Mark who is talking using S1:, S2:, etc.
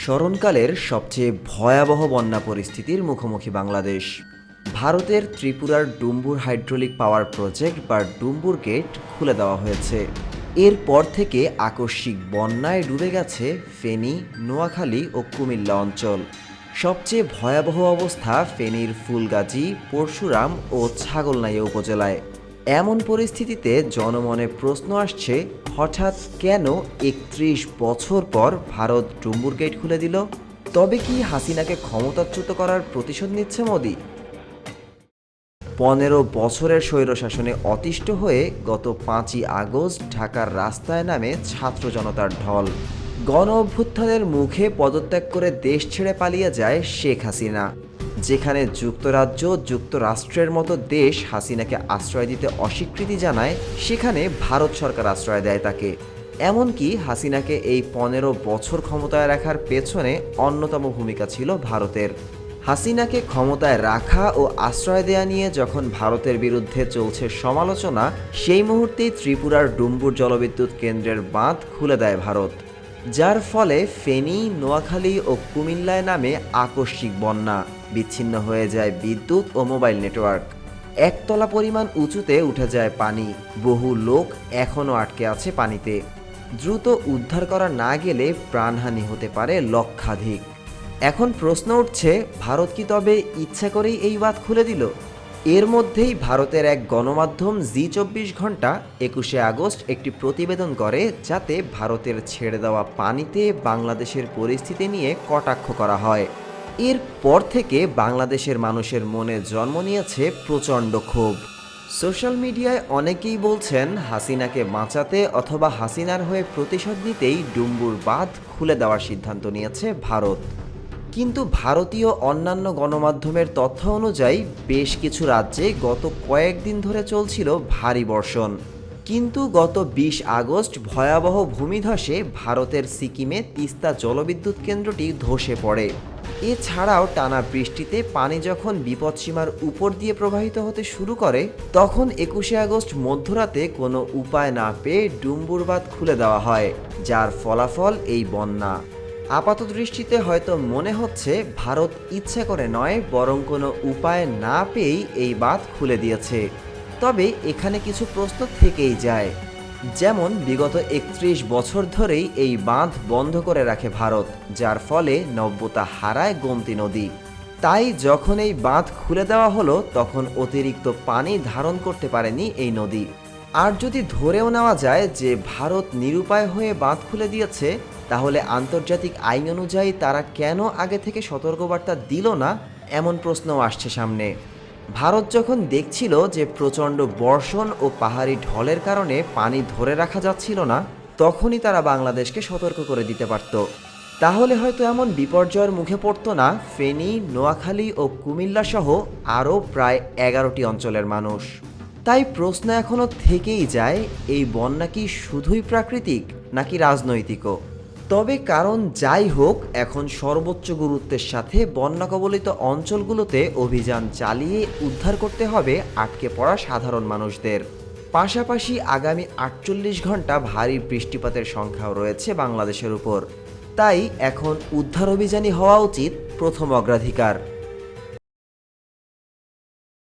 S1: স্মরণকালের সবচেয়ে ভয়াবহ বন্যা পরিস্থিতির মুখোমুখি বাংলাদেশ। ভারতের ত্রিপুরার ডুম্বুর হাইড্রোলিক পাওয়ার প্রজেক্ট বা ডুম্বুর গেট খুলে দেওয়া হয়েছে। এরপর থেকে আকস্মিক বন্যায় ডুবে গেছে ফেনী, নোয়াখালী ও কুমিল্লা অঞ্চল। সবচেয়ে ভয়াবহ অবস্থা ফেনীর ফুলগাজী, পরশুরাম ও ছাগলনাইয়া উপজেলায়। এমন পরিস্থিতিতে জনমনে প্রশ্ন আসছে, হঠাৎ কেন একত্রিশ বছর পর ভারত ডুম্বুর গেট খুলে দিল? তবে কি হাসিনাকে ক্ষমতাচ্যুত করার প্রতিশোধ নিচ্ছে মোদি? পনেরো বছরের স্বৈরশাসনে অতিষ্ঠ হয়ে গত পাঁচই আগস্ট ঢাকার রাস্তায় নামে ছাত্র জনতার ঢল। গণ অভ্যুত্থানের মুখে পদত্যাগ করে দেশ ছেড়ে পালিয়ে যায় শেখ হাসিনা। যেখানে যুক্তরাজ্য, যুক্তরাষ্ট্রের মতো দেশ হাসিনাকে আশ্রয় দিতে অস্বীকৃতি জানায়, সেখানে ভারত সরকার আশ্রয় দেয় তাকে। এমনকি হাসিনাকে এই পনেরো বছর ক্ষমতায় রাখার পেছনে অন্যতম ভূমিকা ছিল ভারতের। হাসিনাকে ক্ষমতায় রাখা ও আশ্রয় দেয়া নিয়ে যখন ভারতের বিরুদ্ধে চলছে সমালোচনা, সেই মুহূর্তেই ত্রিপুরার ডুম্বুর জলবিদ্যুৎ কেন্দ্রের বাঁধ খুলে দেয় ভারত। যার ফলে ফেনী, নোয়াখালী ও কুমিল্লায় নামে আকস্মিক বন্যা। বিচ্ছিন্ন হয়ে যায় বিদ্যুৎ ও মোবাইল নেটওয়ার্ক। একতলা পরিমাণ উঁচুতে উঠে যায় পানি। বহু লোক এখনও আটকে আছে পানিতে। দ্রুত উদ্ধার করা না গেলে প্রাণহানি হতে পারে লক্ষাধিক। এখন প্রশ্ন উঠছে, ভারত কি তবে ইচ্ছা করেই এই বাদ খুলে দিল? এর মধ্যেই ভারতের এক গণমাধ্যম জি চব্বিশ ঘণ্টা একুশে আগস্ট একটি প্রতিবেদন করে, যাতে ভারতের ছেড়ে দেওয়া পানিতে বাংলাদেশের পরিস্থিতি নিয়ে কটাক্ষ করা হয়। এরপর থেকে বাংলাদেশের মানুষের মনে জন্ম নিয়েছে প্রচণ্ড ক্ষোভ। সোশ্যাল মিডিয়ায় অনেকেই বলছেন, হাসিনাকে বাঁচাতে অথবা হাসিনার হয়ে প্রতিশোধ নিতেই ডুম্বুর বাঁধ খুলে দেওয়ার সিদ্ধান্ত নিয়েছে ভারত। কিন্তু ভারতীয় অন্যান্য গণমাধ্যমের তথ্য অনুযায়ী বেশ কিছু রাজ্যে গত কয়েকদিন ধরে চলছিল ভারী বর্ষণ। কিন্তু গত বিশ আগস্ট ভয়াবহ ভূমিধসে ভারতের সিকিমে তিস্তা জলবিদ্যুৎ কেন্দ্রটি ধসে পড়ে। এছাড়াও টানা বৃষ্টিতে পানি যখন বিপদসীমার উপর দিয়ে প্রবাহিত হতে শুরু করে, তখন একুশে আগস্ট মধ্যরাতে কোনো উপায় না পেয়ে ডুম্বুর বাঁধ খুলে দেওয়া হয়, যার ফলাফল এই বন্যা। আপাত দৃষ্টিতে হয়তো মনে হচ্ছে ভারত ইচ্ছে করে নয়, বরং কোনো উপায় না পেয়েই এই বাঁধ খুলে দিয়েছে। তবে এখানে কিছু প্রশ্ন থেকেই যায়। যেমন, বিগত একত্রিশ বছর ধরেই এই বাঁধ বন্ধ করে রাখে ভারত, যার ফলে নব্যতা হারায় গোমতী নদী। তাই যখন এই বাঁধ খুলে দেওয়া হলো, তখন অতিরিক্ত পানি ধারণ করতে পারেনি এই নদী। আর যদি ধরেও নেওয়া যায় যে ভারত নিরুপায় হয়ে বাঁধ খুলে দিয়েছে তাহলে আন্তর্জাতিক আইন অনুযায়ী তারা কেন আগে থেকে সতর্কবার্তা দিল না? এমন প্রশ্নও আসছে সামনে। ভারত যখন দেখছিল যে প্রচণ্ড বর্ষণ ও পাহাড়ি ঢলের কারণে পানি ধরে রাখা যাচ্ছিল না, তখনই তারা বাংলাদেশকে সতর্ক করে দিতে পারত। তাহলে হয়তো এমন বিপর্যয়ের মুখে পড়তো না, ফেনী, নোয়াখালী ও কুমিল্লা সহ আরও প্রায় এগারোটি অঞ্চলের মানুষ। তাই প্রশ্ন এখনও থেকেই যায়, এই বন্যা কি শুধুই প্রাকৃতিক নাকি রাজনৈতিকও? তবে কারণ যাই হোক, এখন সর্বোচ্চ গুরুত্বের সাথে বন্যা কবলিত অঞ্চলগুলোতে অভিযান চালিয়ে উদ্ধার করতে হবে আটকে পড়া সাধারণ মানুষদের। পাশাপাশি আগামী আটচল্লিশ ঘণ্টা ভারী বৃষ্টিপাতের সংখ্যাও রয়েছে বাংলাদেশের উপর। তাই এখন উদ্ধার অভিযানই হওয়া উচিত প্রথম অগ্রাধিকার।